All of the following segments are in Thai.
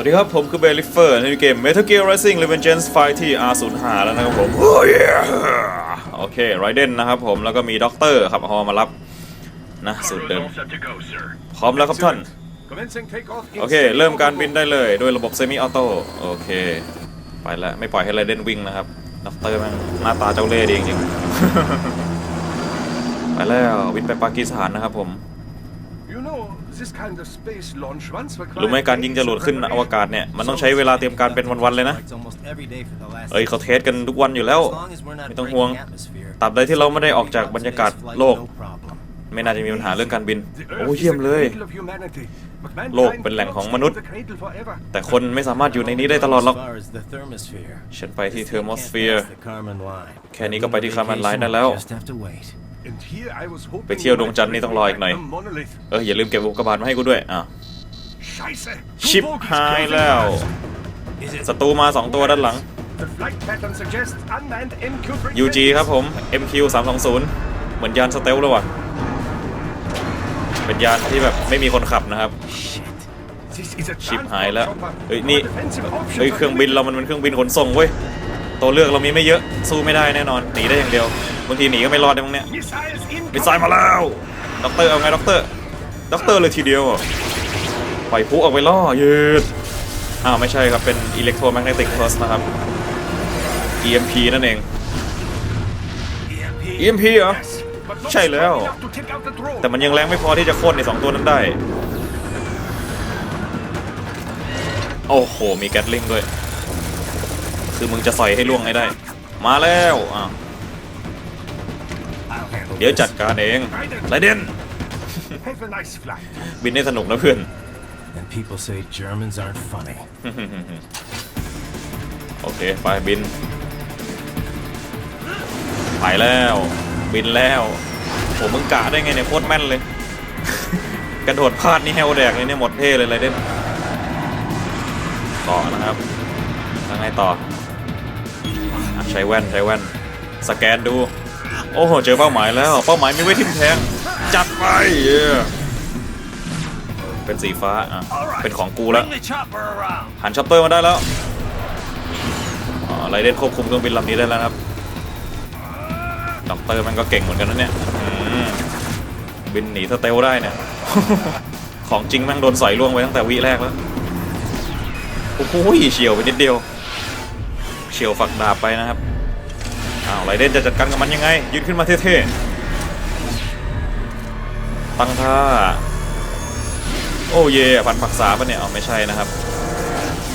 วัสดีครับ ผมคือเบลิเฟอร์ ในเกม Metal Gear Rising Revengeance ไฟที่ R05 แล้วนะครับผม โอ้ยโอเคไรเดนนะครับผมแล้วก็มีด็อกเตอร์ขับฮอมารับ นะสูตรเดิม พร้อมแล้วครับท่าน โอเค เริ่มการบินได้เลยด้วยระบบเซมิออโต้โอเค ไปแล้วไม่ปล่อยให้ไรเดนวิ่งนะครับด็อกเตอร์ม่งหน้าตาเจ้าเล่ห์ดีจริงๆไปแล้วบินไปปากีสถานนะครับผม รู้ไหมการยิงจรวดขึ้นอวกาศเนี่ย มันต้องใช้เวลาเตรียมการเป็นวัน ๆ เลยนะ เอ้ยเขาเทสกันทุกวันอยู่แล้ว ไม่ต้องห่วงตราบใดที่เราไม่ได้ออกจากบรรยากาศโลก ไม่น่าจะมีปัญหาเรื่องการบิน The โอ้ Earth เยี่ยม is เล the ย cradle of humanity, but mankind โลกเป็นแหล่งของมนุษย์ the cradle forever. แต่คนไม่สามารถอยู่ในนี้ได้ตลอดหรอก ฉันไปที่เทอร์โมสเฟียร์ แค่นี้ก็ไปที่ Kármán Line ได้แล้ว And here I was hoping ไปเที่ยวดวงจันทร์นี่ต้องรออีกหน่อย a monolith. เอออย่าลืมเก็บอุกกาบาตมาให้กูด้วยอะ Scheiße! ชิป U-boat is หาย closing แล้ว fast. ศัตรูมาสองตัวด้านหลัง The flight pattern suggests unmanned MQ-3 UG ครับผม MQ 320เหมือนยานสเตลเลยว่ะ เป็นยานที่แบบไม่มีคนขับนะครับ This is a ชิป transport หายแล้ว chopper. เฮ้ย นี่ Our defensive options เฮ้ย are เครื่องบิน limited. เรามันเป็นเครื่องบินขนส่งเว้ย ตัวเลือกเรามีไม่เยอะ สู้ไม่ได้แน่นอน หนีได้อย่างเดียว บางทีหนีก็ไม่รอดในพวกเนี้ย Missiles in มิสไซล์มาแล้วด็อกเตอร์เอาไงด็อกเตอร์ด็อกเตอร์เลยทีเดียวอะปล่อยพุออกไปล่อยืดอ้าวไม่ใช่ครับเป็น electromagnetic pulse นะครับ EMP นั่นเอง EMP เหรอ Yes, but not ใช่แล้ว strong enough to take out the drone. แต่มันยังแรงไม่พอที่จะโค่นในสองตัวนั้นได้ โอ้โห มีแกตลิงด้วย คือมึงจะใส่ให้ล่วงให้ได้ มาแล้วอะ I'll handle เดี๋ยวจัดการเองไรเดน Have a nice flight. บินได้สนุกนะเพื่อน And people say Germans aren't funny. โอเค ไปบิน ไปแล้ว บินแล้วโหมึงกะได้ไงเนี่ยโคตรแม่นเลย กระโดดพลาดนี่แฮวแดกเลยเนี่ยหมดเท่เลยไรเด่นต่อนะครับยังไงต่ออะใช้แว่นใช้แว่น สแกนดู โอ้โหเจอเป้าหมายแล้ว เป้าหมายมีไว้ทิมแทงจัดไปเป็นสีฟ้าอะเป็นของกูแล้วหันช็อปเปอร์มาได้แล้วไรเดนควบคุมเครื่องบินลำนี้ได้แล้วครับด็อกเตอร์มันก็เก่งเหมือนกันนะเนี่ยบินหนีสเตลได้เนี่ย ของจริงแม่งโดนสอยล่วงไปตั้งแต่วิแรกแล้ว โอ้โหเฉียวไปนิดเดียว เฉียวฝักดาบไปนะครับ อ้าวไรเดนจะจัดการกับมันยังไง ยืนขึ้นมาเท่ๆ ตั้งท่า โอ้เย่พันผักษาปะเนี่ยเอาไม่ใช่นะครับ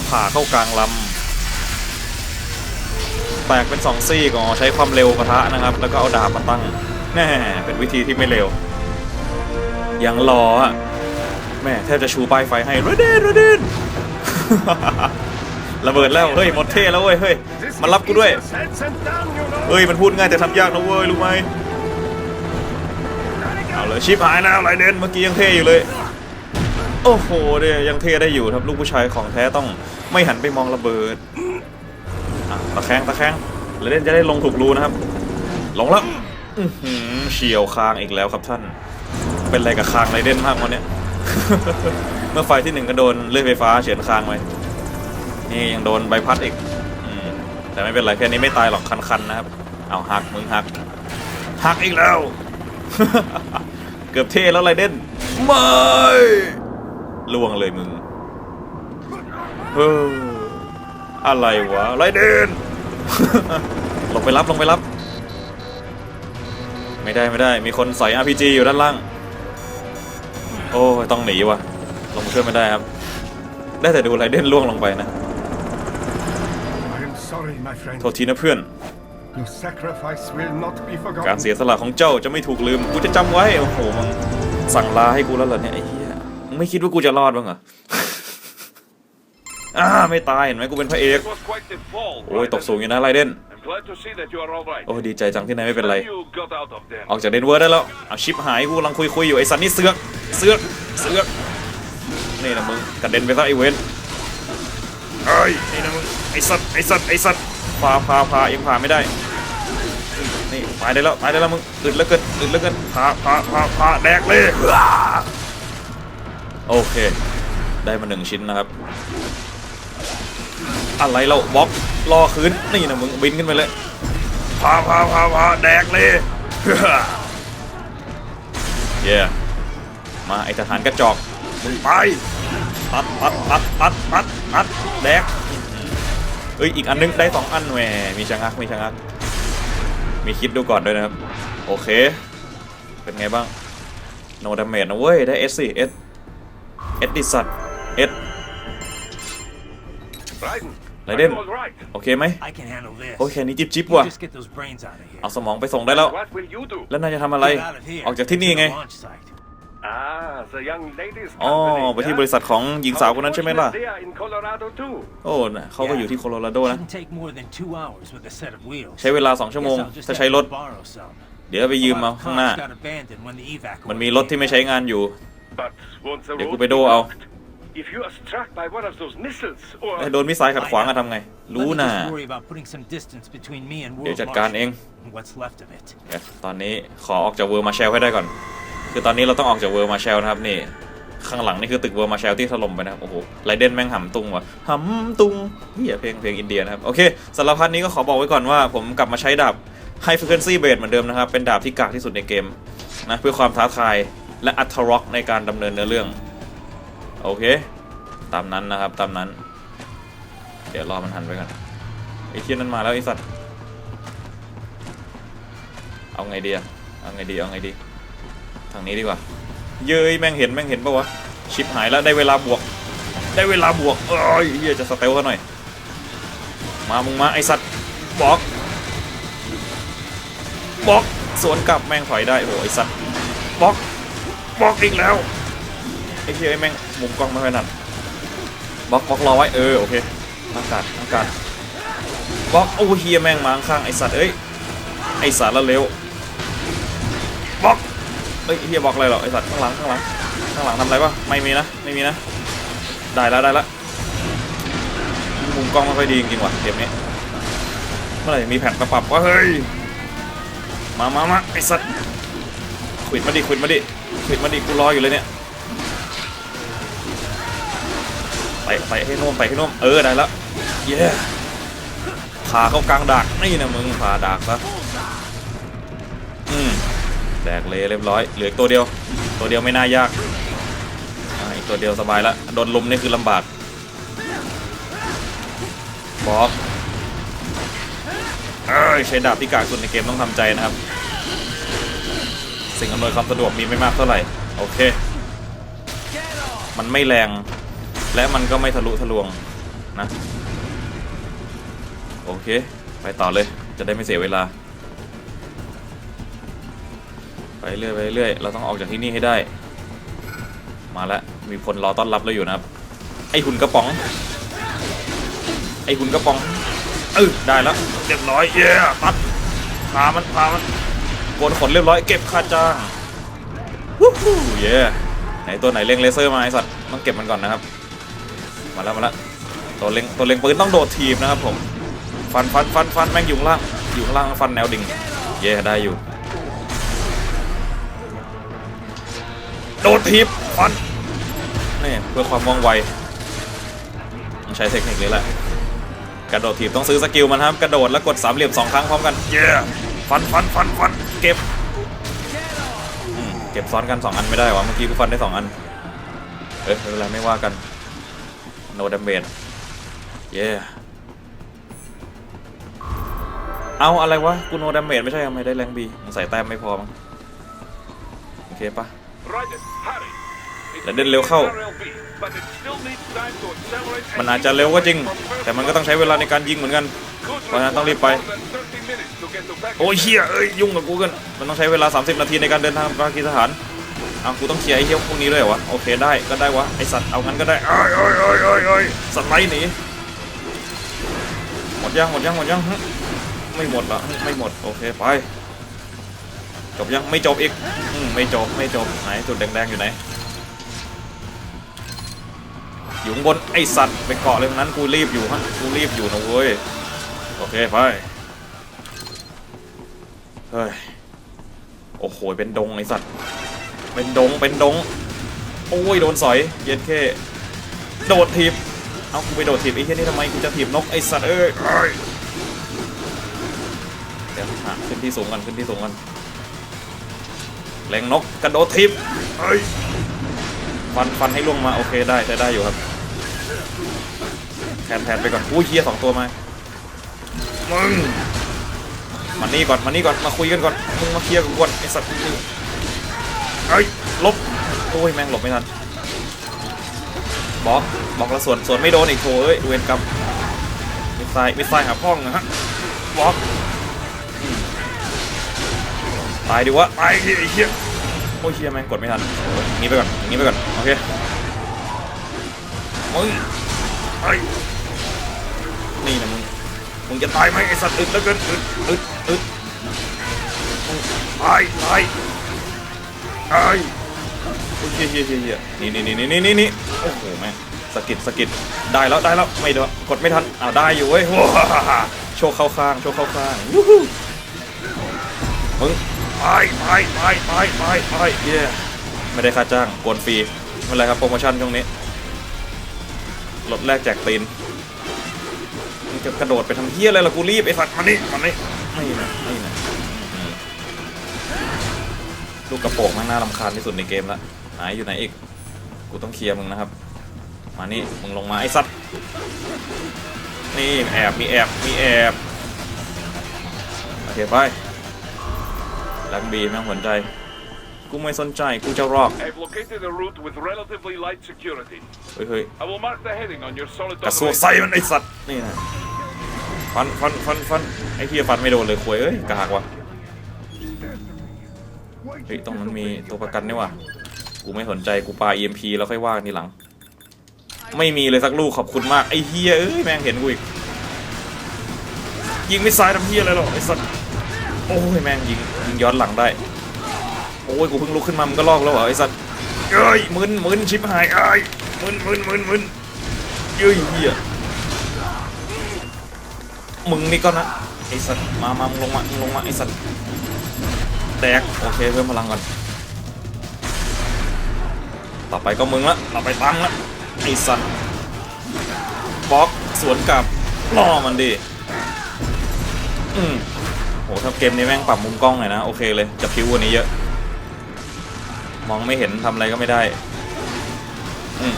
ผ่าเข้ากลางลำ แตกเป็นสองซี่ก่อนใช้ความเร็วปะทะนะครับ แล้วก็เอาดาบมาตั้ง แน่ เป็นวิธีที่ไม่เร็ว ยังรออะแม่แทบจะชูป้ายไฟให้รเดนรเดน ระเบิดแล้วเฮ้ยหมดเท่แล้วเว้ยเฮ้ยมารับกูด้วยเฮ้ยมันพูดง่ายแต่ทำยากนะเว้ยรู้ไหมเอาเลยชิปหายแล้วไรเดนเมื่อกี้ยังเท่อยู่เลยโอ้โหเนี่ยยังเท่ได้อยู่ครับลูกผู้ชายของแท้ต้องไม่หันไปมองระเบิดตะแคงตะแคงไรเดนจะได้ลงถูกรูนะครับลงแล้วเฉียวคางอีกแล้วครับท่าน เป็นอะไรกับคางไรเดนมากวันนี้เมื่อไฟที่หนึ่งก็โดนเลื่อยไฟฟ้าเฉือนคางไป นี่ยังโดนใบพัดอีกอแต่ไม่เป็นไรแค่นี้ไม่ตายหรอกคันๆนะครับเอาหักมึงหักหักอีกแล้ว เกือบเทแล้วไรเดนไม่ล่วงเลยมึงเฮ้ออะไรวะไรเดนลงไปรับลงไปรับ ไม่ได้ไม่ได้ มีคนใส่ RPG อยู่ด้านล่าง โอ้ยต้องหนีวะลงมาช่วยไม่ได้ครับ ได้แต่ดูไรเดนล่วงลงไปนะ โทษทีนะเพื่อน Your sacrifice will not be การ forgotten. เสียสละของเจ้าจะไม่ถูกลืม กูจะจำไว้ โอ้โหมึงสั่งลาให้กูแล้วเหรอเนี่ยไอ้เหี้ยมึงไม่คิดว่ากูจะรอดบ้างเหรออ่าไม่ตายเห็นไหมกูเป็นพระเอก It was quite the fall. โอ้ยตกสูงอยู่นะไรเดน I'm glad to see that you are all right. โอ้ยดีใจจังที่นายไม่เป็นไร You got out of there. ออกจากเดนเวอร์ได้แล้ว เอาชิปหายกูกำลังคุยคุยๆอยู่ไอ้สันนี่เสือก เสือก เสือก นี่นะมึงกระเด็นไปซะไอ้เวน เอ้ยนี่นมึงไอ้สัตว์ไอ้สัตว์ไอ้สัตว์พาพาพายังพาไม่ได้นี่ตายได้แล้วตายได้แล้วมึงอึดแล้วเกินอึดแล้วเกินพาพาพาพาแดกเลยโอเค ได้มาหนึ่งชิ้นนะครับ อะไรเราบล็อกรอคืนนี่นะมึงบินขึ้นไปเลยพาพาพาพาแดกเลยเย้มาไอทหารกระจอกมึงไปตัดตัดตัดตัดตัด ตัดแดกเอ้ยอีกอันนึงได้สองอันแหมมีชะงักมีชะงักมีคิดดูก่อนด้วยนะครับ โอเค เป็นไงบ้างโนดาเมจนะเว้ย ได้ S สิ S S ดิสัต S Raiden, Lại are đêm. you all right? โอเคไหม I can handle this. โอเคนี้จิบจิบ You ว่ะ just get those brains out of here. เอาสมองไปส่งได้แล้ว What will you do? แล้วนายจะทำอะไร Get out of here. ออกจากที่นี่ไง อ๋อ company, ไปที่ yeah? บริษัทของหญิงสาวคนนั้นใช่ไหมล่ะ Unfortunately, they are in Colorado too. โอ้น่ะเขาก็อยู่ที่โคโลราโดนะ Shouldn't take more than two hours with a set of wheels. ใช้เวลา2ชั่วโมง Guess I'll just ถ้า have ใช้ร to ถ borrow some. เดี๋ยวไปยืม A มา lot of ข้างหน้า cars got abandoned when the evac มัน order มีรถ came ที่ไม่ใช้งานอยู่ But won't the เดี๋ยว road กูไปโด be เอา blocked? If you are struck by one of those missiles, or ไอ้โดนมิสไซล์ขัดขวางอะทำไง รู้ Let me น่ะ just worry about putting some distance between me and เดี๋ยว World จัดการเอง Marshal and what's left of it. เดี๋ยวตอนนี้ขอออกจากเวอร์มาแชลให้ได้ก่อน คือตอนนี้เราต้องออกจากเวอร์มาแชลนะครับนี่ข้างหลังนี่คือตึกเวอร์มาแชลที่ถล่มไปนะครับ โอ้โหไรเดนแม่งหำตุงว่ะหำตุงเฮียเพลงเพลงอินเดียนะครับ โอเคสำหรับพันนี้ก็ขอบอกไว้ก่อนว่า ผมกลับมาใช้ดาบ High Frequency Blade เหมือนเดิมนะครับ เป็นดาบที่กากที่สุดในเกมนะเพื่อความท้าทายและอัตร็อกในการดำเนินเนื้อเรื่อง โอเค ตามนั้นนะครับตามนั้น เดี๋ยวรอมันหันไปก่อนไอ้เทียนั้นมาแล้วไอ้สัตว์เอาไงดีอะเอาไงดีเอาไงดี ทางนี้ดีกว่า เย้ยแม่งเห็นแม่งเห็นปะวะ ชิปหายแล้วได้เวลาบวก ได้เวลาบวกเอ้ยเฮียจะสเตลเขาหน่อย มามึงมาไอสัตว์บล็อกบล็อกสวนกลับแม่งถอยได้โอ้โหไอสัตว์บล็อกบล็อกอีกแล้วไอ้เฮียไอ้แม่งมุมกล้องไม่ค่อยนัดบล็อกบล็อกรอไว้เออโอเคอากาศอากาศบล็อกโอ้เฮียแม่งมาข้างไอสัตว์เอ้ยไอสัตว์ละเร็ว เอ้ยเฮียบล็อกอะไรหรอไอสัตว์ข้างหลังข้างหลังข้างหลังทำอะไรปะไม่มีนะไม่มีนะ ได้แล้วได้แล้วมุมกล้องไม่ค่อยดีจริงว่ะเกมนี้เมื่อไหร่มีแผ่นประปรับวะเฮ้ยมามามาไอสัตว์ขวิดมาดิขวิดมาดิขวิดมาดิกูรออยู่เลยเนี่ยไปไปให้โน่มไปให้โน่มเออได้แล้วเย้ขาเข้ากลางดักนี่นะมึงขาดักซะอืม แดกเลยเรียบร้อย เหลืออกตัวเดียว ตัวเดียวไม่น่ายากอีกตัวเดียวสบายละโดนลุมนี่คือลำบากบอกเอ้ยใช้ดาบที่กากสุดในเกมต้องทำใจนะครับ สิ่งอำนวยความสะดวกมีไม่มากเท่าไหร่ โอเค มันไม่แรง และมันก็ไม่ทะลุทะลวงนะ โอเค ไปต่อเลยจะได้ไม่เสียเวลา เรื่อยไปเรื่อยเราต้องออกจากที่นี่ให้ได้ มาแล้วมีคนรอต้อนรับเราอยู่นะครับ ไอหุ่นกระป๋อง ไอหุ่นกระป๋องเออได้แล้วเรียบร้อยเย้ตัดพามันพามันโกนขนเรียบร้อยเก็บค่าจ้างวู้ฮู้เย้ไหนตัวไหนเล็งเลเซอร์มาไอสัตว์ต้องเก็บมันก่อนนะครับ มาแล้วมาแล้วตัวเล็งตัวเล็งปืนต้องโดดทีบนะครับผมฟันฟันฟันฟันแม่งอยู่ข้างล่างอยู่ข้างล่างฟันแนวดิ่งเย้ได้อยู่ โดดทีบฟันนี่เพื่อความว่องไวต้องใช้เทคนิคนี้แหละกระโดดถีบต้องซื้อสกิลมันครับกระโดดแล้วกดสามเหลี่ยมสองครั้งพร้อมกันเย้ฟันฟันฟันฟันเก็บอืมเก็บซ้อนกันสองอันไม่ได้วะเมื่อกี้กูฟันได้สองอันเอ้ยไม่เป็นไรไม่ว่ากัน no damage เย้เอาอะไรวะกู no damage ไม่ใช่ทำไมได้แรงบีใส่แต้มไม่พอมั้งโอเคปะ Raiden, hurry. It แล้วเดินเร็วเข้า มันอาจจะเร็วก็จริง แต่มันก็ต้องใช้เวลาในการยิงเหมือนกัน เพราะฉะนั้นต้องรีบไป โอ้ยเฮียเอ้ยยุ่งกับกูเกัน มันต้องใช้เวลา 30 นาทีในการเดินทางไปปากีสถานอ้าวกูต้องเคลียร์ไอ้เหี้ยพวกนี้ด้วยเหรอวะ โอเคได้ก็ได้วะ ไอสัตว์เอางั้นก็ได้เอ้ยเอ้ยเอ้ยเอ้ยเอ้ยสไลด์หนี หมดยังหมดยังหมดยัง ไม่หมดละไม่หมด โอเคไป จบยังไม่จบอีกอืมไม่จบไม่จบไหนจุดแดงๆอยู่ไหนอยู่บนไอสัตว์ไปเกาะเลยตรงนั้นกูรีบอยู่ฮะกูรีบอยู่นะเว้ยโอเคไปเฮ้ยโอ้โหเป็นดงไอสัตว์เป็นดงเป็นดงโอ้ยโดนสอยเย็นแค่โดดทีบเอากูไปโดดถีบไอ้เหี้ยนี่ทำไมกูจะถีบนกไอสัตว์เอ้ยเอ้ยเดี๋ยวหาขึ้นที่สูงกันขึ้นที่สูงกัน แรงนกกระโดดถีบเอ้ยฟันฟันให้ล่วงมาโอเคได้ได้ได้อยู่ครับแทนแทนไปก่อนอุ้ยเฮียสองตัวมามึงมานี่ก่อนมานี่ก่อนมาคุยกันก่อนมึงมาเคลียร์กูก่อนไอ้สัตว์นี่เอ้ยหลบโอ้ยแม่งหลบไม่ทันบล็อกบล็อกแล้วสวนสวนไม่โดนอีกโถเอ้ยเวรกรรมมิดไซด์มิดไซด์หาพ้องนะฮะบล็อกอืม ตายดิวะตายดิไอ้เหี้ยโอ้ยเหี้ยแม่งกดไม่ทันอย่างงี้ไปก่อนอย่างงี้ไปก่อนโอเคมึงไอ้นี่นะมึงมึงจะตายไหมไอ้สัตว์อึดแล้วเกินอึดอึดอึดตายตายตายโอ้ยเฮียเฮียเฮียเฮียนี่นี่นี่นี่นี่นี่โอ้โหแม่งสกิดสกิดได้แล้วได้แล้วไม่เด้อกดไม่ทันอ้าวได้อยู่เว้ยโชว์เข้าข้างโชว์เข้าข้างวู้ฮู้มึง ไปไปไปไปไปไปเย้ไม่ได้ค่าจ้างกวนฟรีไม่เป็นไรครับโปรโมชั่นช่วงนี้ลดแรกแจกตีนมึงจะกระโดดไปทำเฮียอะไรล่ะกูรีบไอ้สัตว์มานี่มานี่นี่นะนี่นะลูกกระโปรงมันน่ารำคาญที่สุดในเกมละหายอยู่ไหนอีก กูต้องเคลียร์มึงนะครับ มานี่มึงลงมาไอ้สัตว์นี่แอบมีแอบมีแอบโอเคไป ลักบีไม่ต้องสนใจ กูไม่สนใจ กูจะรอก I've located a route with relatively light security. เฮ้ยเฮ้ย I will mark the heading on your solid กระสวก domination. ใส่มันไอ้สัตว์ นี่นะฟันฟันฟันฟันไอ้เฮียฟันไม่โดนเลยควยเอ้ยกากว่ะเฮ้ยตรงนั้นมีตัวประกันนี่ว่ะกูไม่สนใจกูปา EMP แล้วค่อยว่ากันทีหลัง ไม่มีเลยสักลูกขอบคุณมากไอ้เฮียเอ้ยแม่งเห็นกูอีกยิงไม่ซ้ายทำเฮียอะไรหรอกไอ้สัตว์ โอ้ยแม่งยิงยิงย้อนหลังได้ โอ้ยกูเพิ่งลุกขึ้นมามันก็ลอกแล้วเหรอไอ้สัตว์เอ้ยมึนมึนชิบหายเอ้ยมึนมึนมึนมึนเย้ยเฮียมึงนี่ก็นะไอ้สัตว์มามามึงลงมามึงลงมาไอ้สัตว์แตกโอเคเพิ่มพลังก่อนต่อไปก็มึงละต่อไปตังละไอ้สัตว์บล็อกสวนกลับล่อมันดิอืม โหถ้าเกมนี้แม่งปรับมุมกล้องหน่อยนะ โอเคเลย จะพิ้วกว่านี้เยอะ มองไม่เห็นทำอะไรก็ไม่ได้ อืม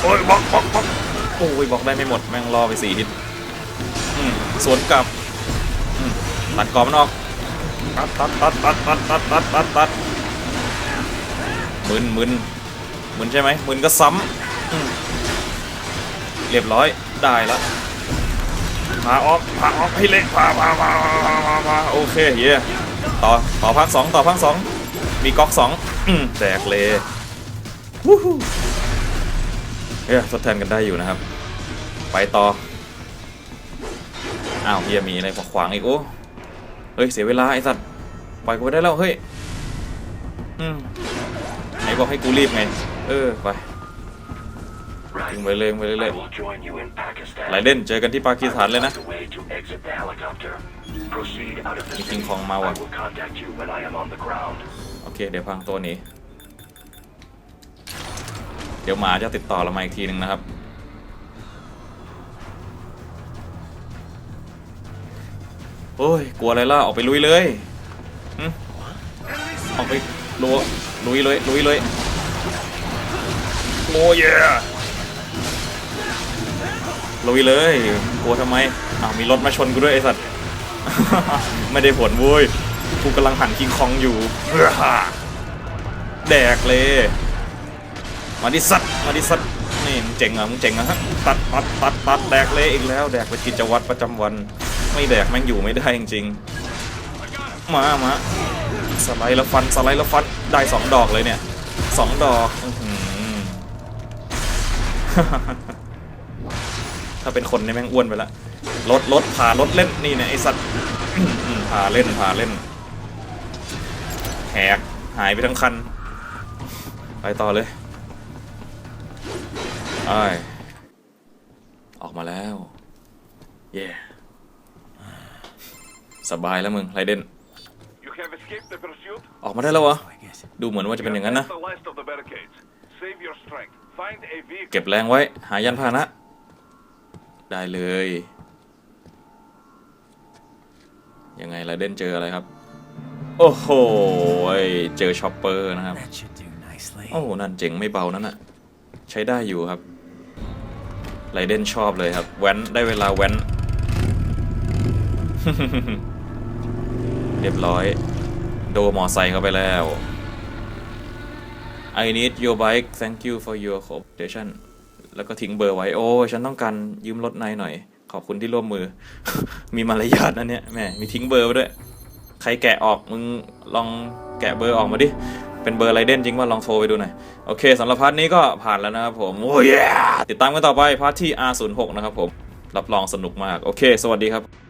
โอ้ยบล็อกบล็อกบล็อกโอ้ยบล็อกได้ไม่หมด แม่งรอไปสี่ฮิตอืมสวนกลับอืมตัดกรอบมันออกตัดตัดตัดตัดตัดตัดตัดตัดตัดมึนมึนมึนใช่ไหมมึนก็ซ้ำอืมเรียบร้อยได้ละ พาออกพาออกให้เละพาพาพาพาพาพาโอเคเย่ต่อต่อภาคสองต่อภาคสองมีก๊อกสองแตกเลยวู้ฮู้เฮ้ยทดแทนกันได้อยู่นะครับ ไปต่ออ้าวเฮียมีอะไรขวางอีกโอ้เฮ้ยเสียเวลาไอ้สัตว์ปล่อยกูไปได้แล้วเฮ้ยอืมไหนบอกให้กูรีบไง เออไป ยิงไปเลยยิงไปเรื่อย I will join you in ๆ Pakistan. ไหลเด่นเจอกันที่ปากีสถานเลยนะ The way to exit the helicopter. Proceed out of the มีคิง city. คองมา I ว่ะ will contact you when I am on the ground. โอเค เดี๋ยวพังตัวหนี้ เดี๋ยวหมาจะติดต่อเรามาอีกทีหนึ่งนะครับ โอ้ย กลัวอะไรล่ะ ออกไปลุยเลยหึออกไปลุยลุยเลยลุยเลยโอ้ย ลุยเลยกลัวทำไมอ้าวมีรถมาชนกูด้วยไอ้สัตว์ ไม่ได้ผลเว้ยกูกำลังหันคิงคองอยู่แดกเลย มาดิสัตว์มาดิสัตว์นี่มึงเจ๋งเหรอะมึงเจ๋งเหรอะฮะตัดตัดตัดตัดแดกเลยอีกแล้ว แดกเป็นกิจวัตรประจำวัน ไม่แดกแม่งอยู่ไม่ได้จริงๆมามาสไลด์แล้วฟันสไลด์แล้วฟันได้สองดอกเลยเนี่ยสองดอกอื้อหือ ถ้าเป็นคนเนี่ยแม่งอ้วนไปละรถรถผ่ารถเล่นนี่เนี่ยไอสัตว์อืมผ่าเล่นผ่าเล่นแหกหายไปทั้งคัน ไปต่อเลยไอออกมาแล้ว เย่สบายแล้วมึงไรเด่น You have escaped the pursuit? ออกมาได้แล้วเหรอ I guess. ดูเหมือนว่าจะเป็นอย่างนั้นนะ That's the last of the barricades. Save your strength. Find a vehicle. เก็บแรงไว้ หายันพาหนะ ได้เลย ยังไงไรเดนเจออะไรครับ โอ้โหยเจอช็อปเปอร์นะครับ That should do nicely. โอ้โห นั่นเจ๋งไม่เบานั่นน่ะใช้ได้อยู่ครับไรเดนชอบเลยครับ แว้น ได้เวลาแว้น เรียบร้อย โดมอไซค์เข้าไปแล้ว I need your bike thank you for your cooperation แล้วก็ทิ้งเบอร์ไว้โอ้ฉันต้องการยืมรถนายหน่อย ขอบคุณที่ร่วมมือ มีมารยาทนะเนี่ยแหมมีทิ้งเบอร์ไว้ด้วย ใครแกะออกมึงลองแกะเบอร์ออกมาดิเป็นเบอร์ไรเดนจริงว่าลองโทรไปดูหน่อย โอเคสำหรับพาร์ทนี้ก็ผ่านแล้วนะครับผม โอ้ยติดตามกันต่อไปพาร์ทที่ R06 นะครับผม รับรองสนุกมาก โอเค สวัสดีครับ